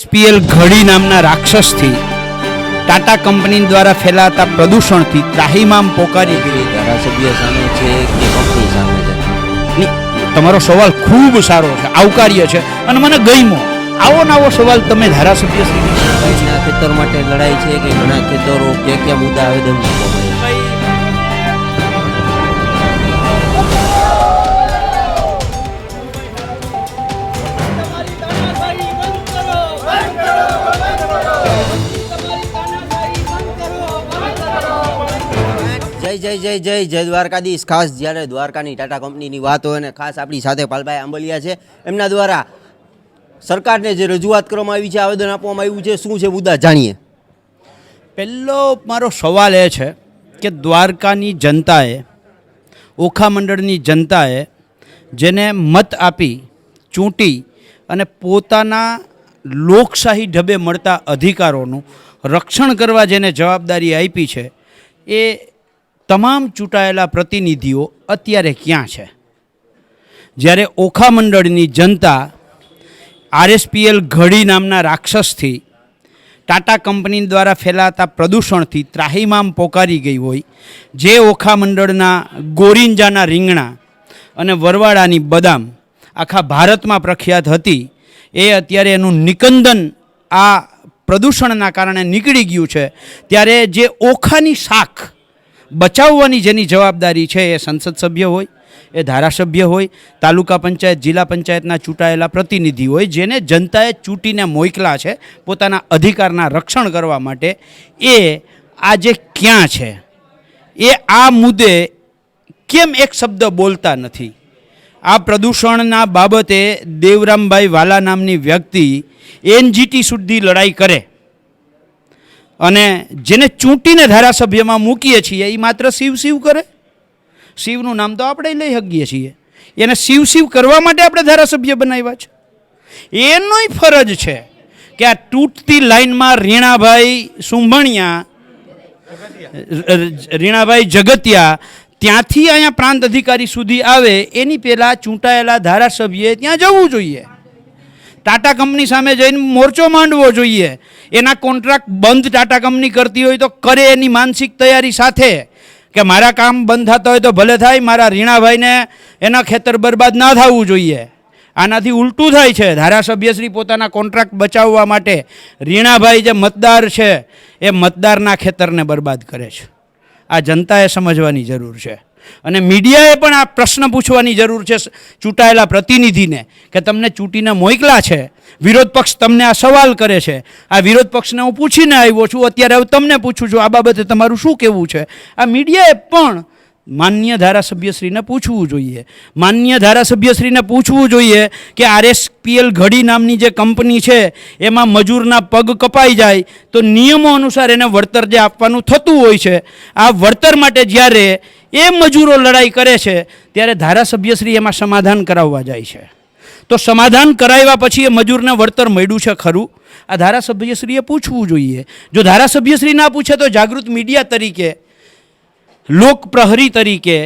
SPL ઘડી નામના રાક્ષસથી Tata company દ્વારા ફેલાતા પ્રદૂષણથી ત્રાહીમામ પોકારી ગઈ. ધારાસભ્ય સામે છે કે કંપની સામે છે? તમારો સવાલ ખૂબ સારો છે આવકાર્ય છે અને મને ગમ્યો. આવો ને આવો સવાલ તમે ધારાસભ્ય શ્રીને ખેતર માટે લડાઈ છે કે ઘણા ખેતરો ક્યાં ક્યાં મુદ્દા આવેદન આપવામાં જય જય જય જય દ્વારકાધીશ. ખાસ જ્યારે દ્વારકાની ટાટા કંપનીની વાત હોય અને ખાસ આપણી સાથે પાલભાઈ આંબલિયા છે, એમના દ્વારા સરકારને જે રજૂઆત કરવામાં આવી છે, આવેદન આપવામાં આવ્યું છે, શું છે મુદ્દા જાણીએ? પહેલો મારો સવાલ એ છે કે દ્વારકાની જનતાએ, ઓખા મંડળની જનતાએ જેને મત આપી, ચૂંટી અને પોતાના લોકશાહી ઢબે મળતા અધિકારોનું રક્ષણ કરવા જેને જવાબદારી આપી છે, એ તમામ ચૂંટાયેલા પ્રતિનિધિઓ અત્યારે ક્યાં છે? જ્યારે ઓખા મંડળની જનતા આરએસપીએલ ઘડી નામના રાક્ષસથી ટાટા કંપની દ્વારા ફેલાતા પ્રદૂષણથી ત્રાહિમામ પોકારી ગઈ હોય, જે ઓખા મંડળના ગોરિંજાના રીંગણા અને વરવાડાની બદામ આખા ભારતમાં પ્રખ્યાત હતી, એ અત્યારે એનું નિકંદન આ પ્રદૂષણના કારણે નીકળી ગયું છે. ત્યારે જે ઓખાની શાખ બચાવવાની જેની જવાબદારી છે એ સંસદ સભ્ય હોય, એ ધારાસભ્ય હોય, તાલુકા પંચાયત, જિલ્લા પંચાયતના ચૂંટાયેલા પ્રતિનિધિ હોય, જેને જનતાએ ચૂંટીને મોકલા છે પોતાના અધિકારના રક્ષણ કરવા માટે, એ આજે ક્યાં છે? એ આ મુદ્દે કેમ એક શબ્દ બોલતા નથી? આ પ્રદૂષણના બાબતે દેવરામભાઈ વાલા નામની વ્યક્તિ એનજીટી સુધી લડાઈ કરે. અને જેને ચૂંટીને ધારાસભ્યમાં મૂકીએ છીએ એ માત્ર શિવ શિવ કરે. શિવનું નામ તો આપણે લઈ શકીએ છીએ. એને શિવ શિવ કરવા માટે આપણે ધારાસભ્ય બનાવ્યા છે. એનોય ફરજ છે કે આ તૂટતી લાઈનમાં રીણાભાઈ સુંભણિયા રીણાભાઈ જગતિયા ત્યાંથી અહીંયા પ્રાંત અધિકારી સુધી આવે, એની પહેલાં ચૂંટાયેલા ધારાસભ્યએ ત્યાં જવું જોઈએ. ટાટા કંપની સામે જઈને મોરચો માંડવો જોઈએ. એના કોન્ટ્રાક્ટ બંધ ટાટા કંપની કરતી હોય તો કરે એની માનસિક તૈયારી સાથે. કે મારા કામ બંધ થતા હોય તો ભલે થાય, મારા રીણાભાઈને એના ખેતર બરબાદ ના થવું જોઈએ. આનાથી ઉલટું થાય છે. ધારાસભ્યશ્રી પોતાના કોન્ટ્રાક્ટ બચાવવા માટે રીણાભાઈ જે મતદાર છે, એ મતદારના ખેતરને બરબાદ કરે છે. આ જનતાએ સમજવાની જરૂર છે. અને મીડિયાએ પણ આ પ્રશ્ન પૂછવાની જરૂર છે ચૂંટાયેલા પ્રતિનિધિને કે તમને ચૂંટીને મોકલા છે, વિરોધ પક્ષ તમને આ સવાલ કરે છે. આ વિરોધ પક્ષને હું પૂછીને આવ્યો છું, અત્યારે હવે તમને પૂછું છું, આ બાબતે તમારું શું કહેવું છે? આ મીડિયાએ પણ માન્ય ધારાસભ્યશ્રીને પૂછવું જોઈએ. માન્ય ધારાસભ્યશ્રીને પૂછવું જોઈએ કે આરએસપીએલ ઘડી નામની જે કંપની છે, એમાં મજૂરના પગ કપાઈ જાય, તો નિયમો અનુસાર એને વળતર જે આપવાનું થતું હોય છે, આ વળતર માટે જ્યારે એ મજૂરો લડાઈ કરે છે, ત્યારે ધારાસભ્યશ્રી એમાં સમાધાન કરાવવા જાય છે. તો સમાધાન કરાવ્યા પછી એ મજૂરને વળતર મળ્યું છે ખરું? આ ધારાસભ્યશ્રીએ પૂછવું જોઈએ. જો ધારાસભ્યશ્રી ના પૂછે તો જાગૃત મીડિયા તરીકે લોકપ્રહરી તરીકે,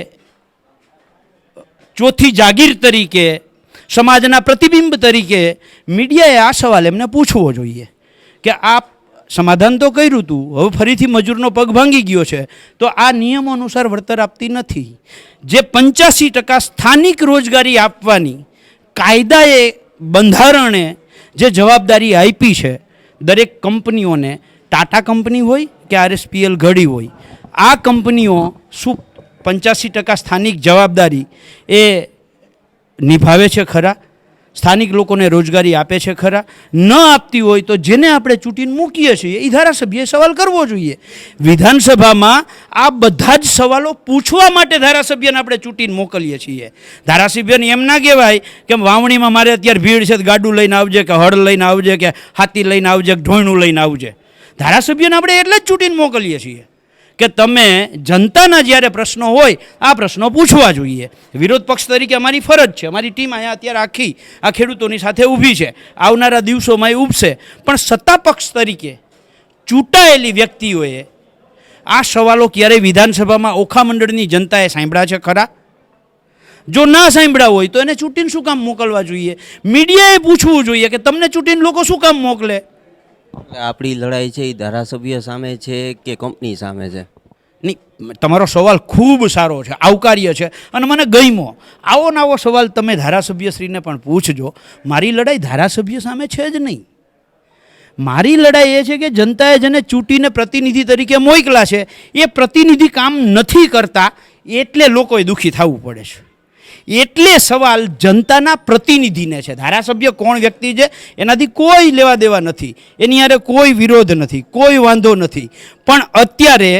ચોથી જાગીર તરીકે, સમાજના પ્રતિબિંબ તરીકે મીડિયાએ આ સવાલ એમને પૂછવો જોઈએ કે આ સમાધાન તો કર્યું હતું હવે ફરીથી મજૂરનો પગ ભાંગી ગયો છે. તો આ નિયમો અનુસાર વળતર આપતી નથી. જે પંચ્યાસી ટકા સ્થાનિક રોજગારી આપવાની કાયદાએ બંધારણે જે જવાબદારી આપી છે, દરેક કંપનીઓને, ટાટા કંપની હોય કે આરએસપીએલ ઘડી હોય, આ કંપનીઓ શું પંચ્યાસી ટકા સ્થાનિક જવાબદારી એ નિભાવે છે ખરા? સ્થાનિક લોકોને રોજગારી આપે છે ખરા. ન આપતી હોય તો જેને આપણે ચૂંટીને મૂકીએ છીએ એ ધારાસભ્યએ સવાલ કરવો જોઈએ. વિધાનસભામાં આ બધા જ સવાલો પૂછવા માટે ધારાસભ્યને આપણે ચૂંટીને મોકલીએ છીએ. ધારાસભ્યને એમ ના કહેવાય કે વાવણીમાં મારે અત્યારે ભીડ છે ગાડું લઈને આવજે કે હળ લઈને આવજે કે હાથી લઈને આવજે કે ઢોયણું લઈને આવજે. ધારાસભ્યને આપણે એટલે જ ચૂંટીને મોકલીએ છીએ. કે તમે જનતાના જ્યારે પ્રશ્નો હોય, આ પ્રશ્નો પૂછવા જોઈએ. વિરોધ પક્ષ તરીકે અમારી ફરજ છે. અમારી ટીમ અહીંયા અત્યારે આખી, આ ખેડૂતોની સાથે ઊભી છે. આવનારા દિવસોમાં એ ઉભશે પણ સત્તા પક્ષ તરીકે ચૂંટાયેલી વ્યક્તિઓએ આ સવાલો ક્યારેય વિધાનસભામાં ઓખા મંડળની જનતાએ સાંભળ્યા છે ખરા? જો ના સાંભળ્યા હોય તો એને ચૂંટીને શું કામ મોકલવા જોઈએ? મીડિયાએ પૂછવું જોઈએ કે તમને ચૂંટીને લોકો શું કામ મોકલે? આપણી લડાઈ છે એ ધારાસભ્ય સામે છે કે કંપની સામે છે? નહીં, તમારો સવાલ ખૂબ સારો છે, આવકાર્ય છે અને મને ગમ્યો. આવો ને આવો સવાલ તમે ધારાસભ્યશ્રીને પણ પૂછજો. મારી લડાઈ ધારાસભ્ય સામે છે જ નહીં. મારી લડાઈ એ છે કે જનતાએ જેને ચૂંટીને પ્રતિનિધિ તરીકે મોકલા છે, એ પ્રતિનિધિ કામ નથી કરતા, એટલે લોકોએ દુઃખી થવું પડે છે. એટલે સવાલ જનતાના પ્રતિનિધિને છે. ધારાસભ્ય કોણ વ્યક્તિ છે? એનાથી કોઈ લેવા દેવા નથી. એની હારે કોઈ વિરોધ નથી, કોઈ વાંધો નથી. પણ અત્યારે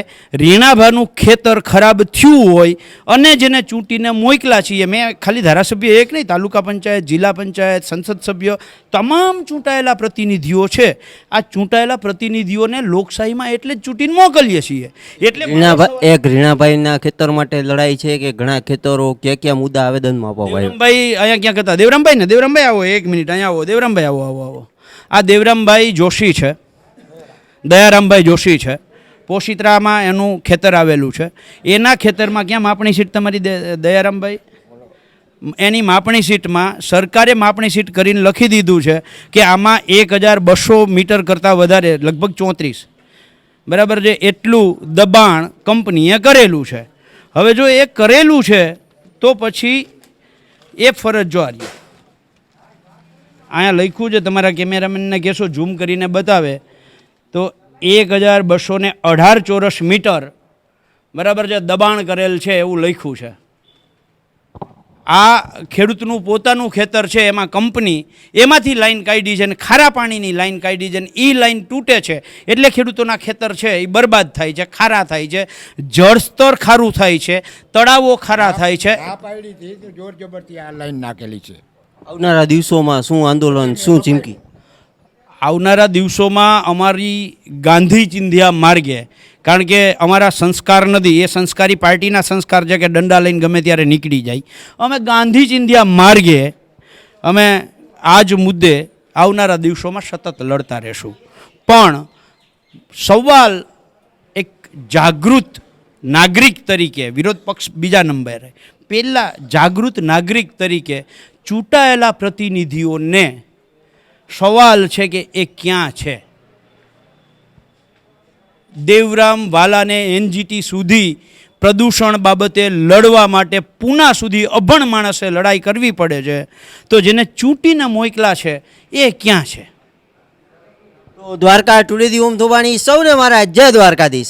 રીણાભાનું ખેતર ખરાબ થયું હોય અને જેને ચૂંટીને મોકલા છીએ મેં ખાલી ધારાસભ્ય એક નહીં તાલુકા પંચાયત જિલ્લા પંચાયત સંસદ સભ્ય તમામ ચૂંટાયેલા પ્રતિનિધિઓ છે. આ ચૂંટાયેલા પ્રતિનિધિઓને લોકશાહીમાં એટલે જ ચૂંટીને મોકલીએ છીએ. એટલે રીણાભાઈ એક રીણાભાઈના ખેતર માટે લડાઈ છે કે ઘણા ખેતરો ક્યાં ક્યાં મુદ્દા આવેદનમાં અપાવાય ભાઈ અહીંયા ક્યાં કહેતા દેવરામભાઈ ને? દેવરામભાઈ આવો એક મિનિટ અહીંયા આવો દેવરામભાઈ આવો આવો આવો. આ દેવરામભાઈ જોશી છે. દયારામભાઈ જોશી છે. પોશિત્રામાં એનું ખેતર આવેલું છે. એના ખેતરમાં ક્યાં માપણી સીટ તમારી દયારામભાઈ? એની માપણી સીટમાં સરકારે માપણી સીટ કરીને લખી દીધું છે કે આમાં એક હજાર બસો મીટર કરતાં વધારે, લગભગ ચોત્રીસ. બરાબર છે? એટલું દબાણ કંપનીએ કરેલું છે. હવે જો એ કરેલું છે, તો પછી એ ફરજ જવારી અહીંયા લખ્યું છે, તમારા કેમેરામેનને કહેશો, ઝૂમ કરીને બતાવે. તો એક હજાર બસો ને અઢાર ચોરસ મીટર બરાબર જે દબાણ કરેલ છે એવું લખ્યું છે. આ ખેડૂતનું પોતાનું ખેતર છે એમાં કંપની એમાંથી લાઈન કાઢી છે અને ખારા પાણીની લાઈન કાઢી છે અને એ લાઈન તૂટે છે. એટલે ખેડૂતોના ખેતર છે એ બરબાદ થાય છે ખારા થાય છે જળસ્તર ખારું થાય છે તળાવો ખારા થાય છે. જોર જબરથી આ લાઈન નાખેલી છે. આવનારા દિવસોમાં શું આંદોલન શું ચીમકી? આવનારા દિવસોમાં અમારી ગાંધી ચિંધ્યા માર્ગે, કારણ કે અમારા સંસ્કાર નથી, એ સંસ્કારી પાર્ટીના સંસ્કાર છે કે દંડા લઈને ગમે ત્યારે નીકળી જાય. અમે ગાંધી ચિંધ્યા માર્ગે, અમે આ જ મુદ્દે આવનારા દિવસોમાં સતત લડતા રહેશું. પણ સવાલ એક જાગૃત નાગરિક તરીકે, વિરોધ પક્ષ બીજા નંબરે, પહેલાં જાગૃત નાગરિક તરીકે ચૂંટાયેલા પ્રતિનિધિઓને સવાલ છે કે એ ક્યાં છે? દેવરામ વાલાને એનજીટી સુધી પ્રદૂષણ બાબતે લડવા માટે પૂના સુધી અભણ માણસે લડાઈ કરવી પડે છે. તો જેને ચૂંટીને મોકલા છે, એ ક્યાં છે? દ્વારકા ટુડેથી ઓમ ધોબાણી, સૌને મારા જય દ્વારકાધીશ.